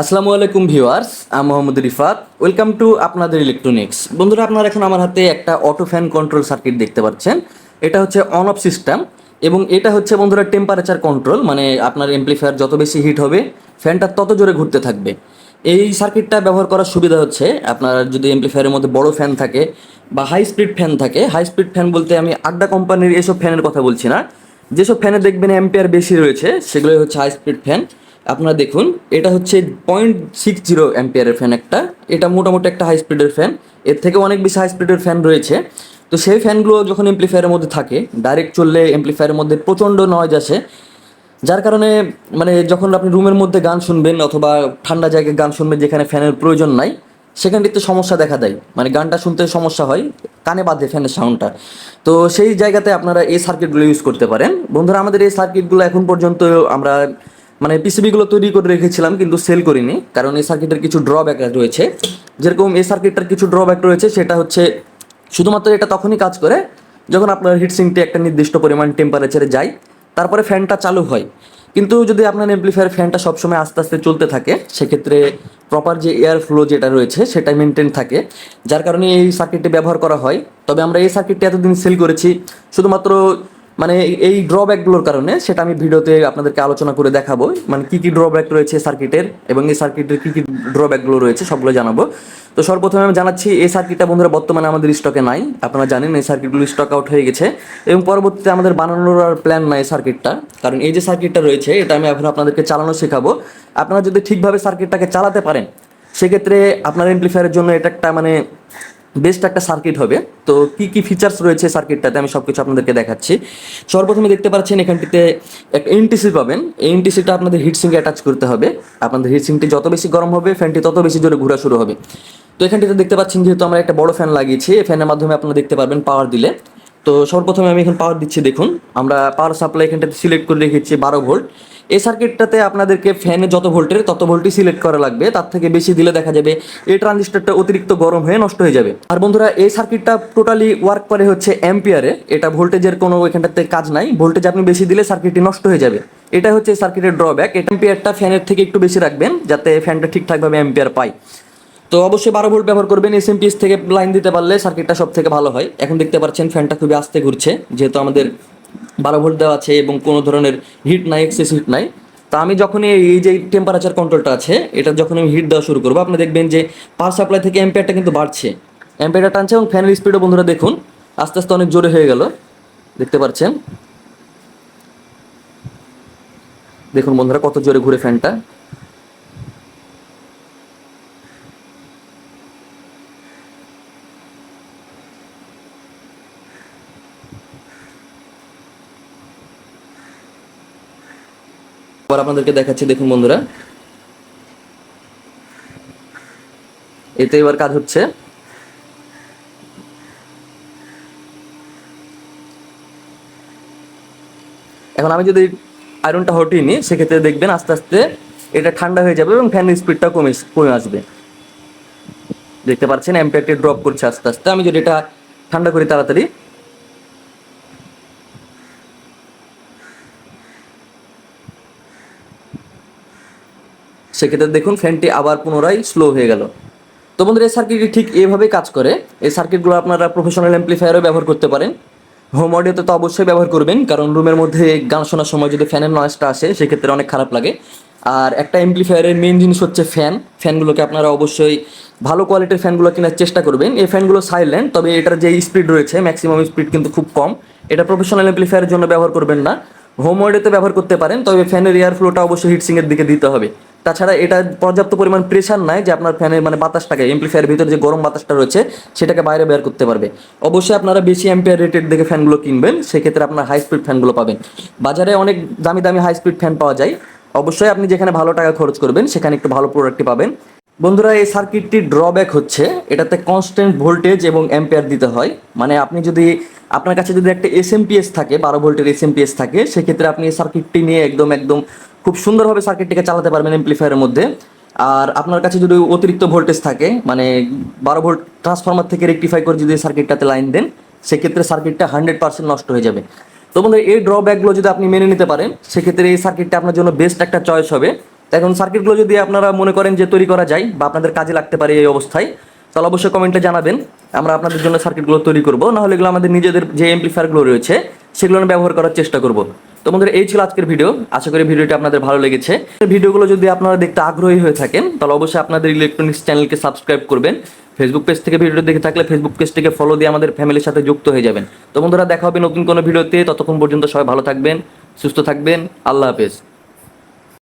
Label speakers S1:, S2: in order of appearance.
S1: আসসালামু আলাইকুম ভিউয়ার্স, আমি মোহাম্মদ রিফাত। ওয়েলকাম টু আপনাদের ইলেকট্রনিক্স বন্ধুরা, আপনারা এখন আমার হাতে একটা অটো ফ্যান কন্ট্রোল সার্কিট দেখতে পাচ্ছেন। এটা হচ্ছে অন অফ সিস্টেম এবং এটা হচ্ছে বন্ধুরা টেম্পারেচার কন্ট্রোল মানে আপনার এমপ্লিফায়ার যত বেশি হিট হবে ফ্যানটা তত জোরে ঘুরতে থাকবে। এই সার্কিটটা ব্যবহার করার সুবিধা হচ্ছে, আপনার যদি এমপ্লিফায়ারের মধ্যে বড় ফ্যান থাকে বা হাই স্পিড ফ্যান থাকে হাই স্পিড ফ্যান বলতে আমি আড্ডা কোম্পানির এসব ফ্যানের কথা বলছি না। যেসব ফ্যানে দেখবেন অ্যাম্পিয়ার বেশি রয়েছে, সেগুলোই হচ্ছে হাই স্পিড ফ্যান আপনারা দেখুন, এটা হচ্ছে পয়েন্ট সিক্স জিরো অ্যাম্পিয়ারের ফ্যান একটা। এটা মোটামুটি একটা হাই স্পিডের ফ্যান এর থেকে অনেক বেশি হাই স্পিডের ফ্যান রয়েছে। তো সেই ফ্যানগুলো যখন এমপ্লিফায়ারের মধ্যে থাকে ডাইরেক্ট চললে এমপ্লিফায়ারের মধ্যে প্রচণ্ড নয়েজ আসে। যার কারণে মানে যখন আপনি রুমের মধ্যে গান শুনবেন অথবা ঠান্ডা জায়গায় গান শুনবেন যেখানে ফ্যানের প্রয়োজন নাই সেখানটিতে সমস্যা দেখা দেয়। মানে গানটা শুনতে সমস্যা হয়, কানে বাঁধে ফ্যানের সাউন্ডটা তো সেই জায়গাতে আপনারা এই সার্কিটগুলো ইউজ করতে পারেন। বন্ধুরা, আমাদের এই সার্কিটগুলো এখন পর্যন্ত আমরা মানে পিসিবিগুলো তৈরি করে রেখেছিলাম, কিন্তু সেল করিনি, কারণ এই সার্কিটের কিছু ড্রব্যাক রয়েছে। যেরকম এই সার্কিটটার কিছু ড্রব্যাক রয়েছে, সেটা হচ্ছে শুধুমাত্র এটা তখনই কাজ করে যখন আপনার হিটসিংটি একটা নির্দিষ্ট পরিমাণ টেম্পারেচারে যায়, তারপরে ফ্যানটা চালু হয়। কিন্তু যদি আপনার এমপ্লিফায়ার ফ্যানটা সবসময় আস্তে আস্তে চলতে থাকে, সেক্ষেত্রে প্রপার যে এয়ার ফ্লো যেটা রয়েছে সেটা মেনটেন থাকে। যার কারণে এই সার্কিটটি ব্যবহার করা হয়। তবে আমরা এই সার্কিটটি এতদিন সেল করেছি, শুধুমাত্র মানে এই ড্রব্যাকগুলোর কারণে সেটা আমি ভিডিওতে আপনাদেরকে আলোচনা করে দেখাবো। মানে কি কি ড্রব্যাক রয়েছে সার্কিটের এবং এই সার্কিটের কি কি ড্রব্যাকগুলো রয়েছে সবগুলো জানাব। তো সর্বপ্রথমে আমি জানাচ্ছি, এই সার্কিটটা বন্ধুরা বর্তমানে আমাদের স্টকে নাই। আপনারা জানেন এই সার্কিটগুলো স্টক আউট হয়ে গেছে এবং পরবর্তীতে আমাদের বানানোর আর প্ল্যান নাই সার্কিটটা কারণ এই যে সার্কিটটা রয়েছে, এটা আমি এখন আপনাদেরকে চালানো শেখাবো। আপনারা যদি ঠিকভাবে সার্কিটটাকে চালাতে পারেন, সেক্ষেত্রে আপনার এমপ্লিফায়ারের জন্য এটা একটা মানে বেস্ট একটা সার্কিট হবে। তো কি কি ফিচার্স রয়েছে সার্কিটটাতে আমি সব কিছু আপনাদেরকে দেখাচ্ছি। সর্বপ্রথমে দেখতে পাচ্ছেন এখানটিতে একটা এনটিসি পাবেন। এই এনটিসিটা আপনাদের হিটসিংয়ে অ্যাটাচ করতে হবে। আপনাদের হিটসিংটি যত বেশি গরম হবে ফ্যানটি তত বেশি জোরে ঘোরা শুরু হবে। তো এখানটিতে দেখতে পাচ্ছেন যেহেতু আমরা একটা বড় ফ্যান লাগিয়েছি, এই ফ্যানের মাধ্যমে আপনারা দেখতে পারবেন পাওয়ার দিলে। তো সর্বপ্রথমে আমি এখন পাওয়ার দিচ্ছি, দেখুন। আমরা পাওয়ার সাপ্লাই এখানটাতে সিলেক্ট করে রেখেছি, বারো ভোল্ট এই সার্কিটটাতে আপনাদেরকে ফ্যানে যত ভোল্টের তত ভোল্টই সিলেক্ট করা লাগবে। তার থেকে বেশি দিলে দেখা যাবে এই ট্রানজিস্টারটা অতিরিক্ত গরম হয়ে নষ্ট হয়ে যাবে। আর বন্ধুরা, এই সার্কিটটা টোটালি ওয়ার্ক করে হচ্ছে অ্যাম্পিয়ারে এটা ভোল্টেজের কোনো এখানটাতে কাজ নাই। ভোল্টেজ আপনি বেশি দিলে সার্কিটটি নষ্ট হয়ে যাবে। এটা হচ্ছে সার্কিটের ড্রব্যাক এটা অ্যাম্পিয়ারটা ফ্যানের থেকে একটু বেশি রাখবেন, যাতে ফ্যানটা ঠিকঠাকভাবে অ্যাম্পিয়ার পায়। তো অবশ্যই বারো ভোল্ট ব্যবহার করবেন। এসএমপিএস থেকে লাইন দিতে পারলে সার্কিটটা সব থেকে ভালো হয়। এখন দেখতে পাচ্ছেন ফ্যানটা খুবই আস্তে ঘুরছে, যেহেতু আমাদের বারো ভোল্ট দেওয়া আছে এবং কোনো ধরনের হিট নাই এক্সেস হিট নাই। তা আমি যখনই এই যে টেম্পারেচার কন্ট্রোলটা আছে, এটা যখন আমি হিট দেওয়া শুরু করব, আপনি দেখবেন যে পাওয়ার সাপ্লাই থেকে অ্যাম্পিয়ারটা কিন্তু বাড়ছে। অ্যাম্পিয়ারটা টানছে এবং ফ্যানের স্পিডও বন্ধুরা দেখুন, আস্তে আস্তে অনেক জোরে হয়ে গেল। দেখতে পাচ্ছেন? দেখুন বন্ধুরা কত জোরে ঘুরে ফ্যানটা এবার আপনাদেরকে দেখাচ্ছি, দেখুন বন্ধুরা। এতে এবার কাজ হচ্ছে। এখন আমি যদি আয়রনটা হটিয়ে নিই, সেক্ষেত্রে দেখবেন আস্তে আস্তে এটা ঠান্ডা হয়ে যাবে এবং ফ্যানের স্পিডটা কমে কমে আসবে। দেখতে পাচ্ছেন অ্যাম্পিয়ারটি ড্রপ করছে আস্তে আস্তে। আমি যদি এটা ঠান্ডা করি তাড়াতাড়ি সেক্ষেত্রে দেখুন ফ্যানটি আবার পুনরায় স্লো হয়ে গেল। তো বন্ধুরা, এই সার্কিটটি ঠিক এভাবেই কাজ করে। এই সার্কিটগুলো আপনারা প্রফেশনাল অ্যাম্প্লিফায়ারও ব্যবহার করতে পারেন। হোম অডিওতে তো অবশ্যই ব্যবহার করবেন, কারণ রুমের মধ্যে গান শোনার সময় যদি ফ্যানের নয়েজটা আসে, সেক্ষেত্রে অনেক খারাপ লাগে। আর একটা অ্যাম্প্লিফায়ারের মেন জিনিস হচ্ছে ফ্যান ফ্যানগুলোকে আপনারা অবশ্যই ভালো কোয়ালিটির ফ্যানগুলো কেনার চেষ্টা করবেন। এই ফ্যানগুলো সাইলেন্ট তবে এটার যে স্পিড রয়েছে ম্যাক্সিমাম স্পিড কিন্তু খুব কম। এটা প্রফেশনাল অ্যাম্প্লিফায়ারের জন্য ব্যবহার করবেন না। হোম ওয়েডেতে ব্যবহার করতে পারেন, তবে ফ্যানের এয়ার ফ্লোটা অবশ্যই হিটসিংয়ের দিকে দিতে হবে। তাছাড়া এটা পর্যাপ্ত পরিমাণ প্রেশার নাই যে আপনার ফ্যানের মানে বাতাসটাকে এমপ্লিফায়ার ভিতরে যে গরম বাতাসটা রয়েছে, সেটাকে বাইরে বের করতে পারবে। অবশ্যই আপনারা বেশি অ্যাম্পিয়ার রেটেড দেখে ফ্যানগুলো কিনবেন, সেক্ষেত্রে আপনার হাই স্পিড ফ্যানগুলো পাবেন। বাজারে অনেক দামি দামি হাই স্পিড ফ্যান পাওয়া যায়। অবশ্যই আপনি যেখানে ভালো টাকা খরচ করবেন, সেখানে একটু ভালো প্রোডাক্টটি পাবেন। বন্ধুরা, এই সার্কিটটির ড্রব্যাক হচ্ছে। এটাতে কনস্ট্যান্ট ভোল্টেজ এবং অ্যাম্পিয়ার দিতে হয়। মানে আপনি যদি, আপনার কাছে যদি একটা এসএমপিএস থাকে, বারো ভোল্টের এসএমপিএস থাকে, সেক্ষেত্রে আপনি এই সার্কিটটি নিয়ে একদম একদম খুব সুন্দরভাবে সার্কিটটিকে চালাতে পারবেন এমপ্লিফায়ারের মধ্যে। আর আপনার কাছে যদি অতিরিক্ত ভোল্টেজ থাকে মানে বারো ভোল্ট ট্রান্সফর্মার থেকে রেকটিফাই করে যদি সার্কিটটাতে লাইন দেন, সেক্ষেত্রে সার্কিটটা হান্ড্রেড পার্সেন্ট নষ্ট হয়ে যাবে। তো বন্ধু এই ড্রব্যাকগুলো যদি আপনি মেনে নিতে পারেন, সেক্ষেত্রে এই সার্কিটটা আপনার জন্য বেস্ট একটা চয়েস হবে। এখন সার্কিটগুলো যদি আপনারা মনে করেন যে তৈরি করা যায় বা আপনাদের কাজে লাগতে পারে এই অবস্থায়, তাহলে অবশ্যই কমেন্টে জানাবেন। আমরা আপনাদের জন্য সার্কিটগুলো তৈরি করব। নাহলে এগুলো আমাদের নিজেদের যে এমপ্লিফায়ারগুলো রয়েছে, সেগুলো ব্যবহার করার চেষ্টা করব। তো বন্ধুরা, এই ছিল আজকের ভিডিও। আশা করি ভিডিওটি আপনাদের ভালো লেগেছে। ভিডিওগুলো যদি আপনারা দেখতে আগ্রহী হয়ে থাকেন, তাহলে অবশ্যই আপনাদের ইলেকট্রনিক্স চ্যানেলকে সাবস্ক্রাইব করবেন। ফেসবুক পেজ থেকে ভিডিও দেখে থাকলে ফেসবুক পেজটিকে ফলো দিয়ে আমাদের ফ্যামিলির সাথে যুক্ত হয়ে যাবেন। তো বন্ধুরা, দেখা হবে নতুন কোনো ভিডিওতে। ততক্ষণ পর্যন্ত সবাই ভালো থাকবেন, সুস্থ থাকবেন। আল্লাহ হাফেজ।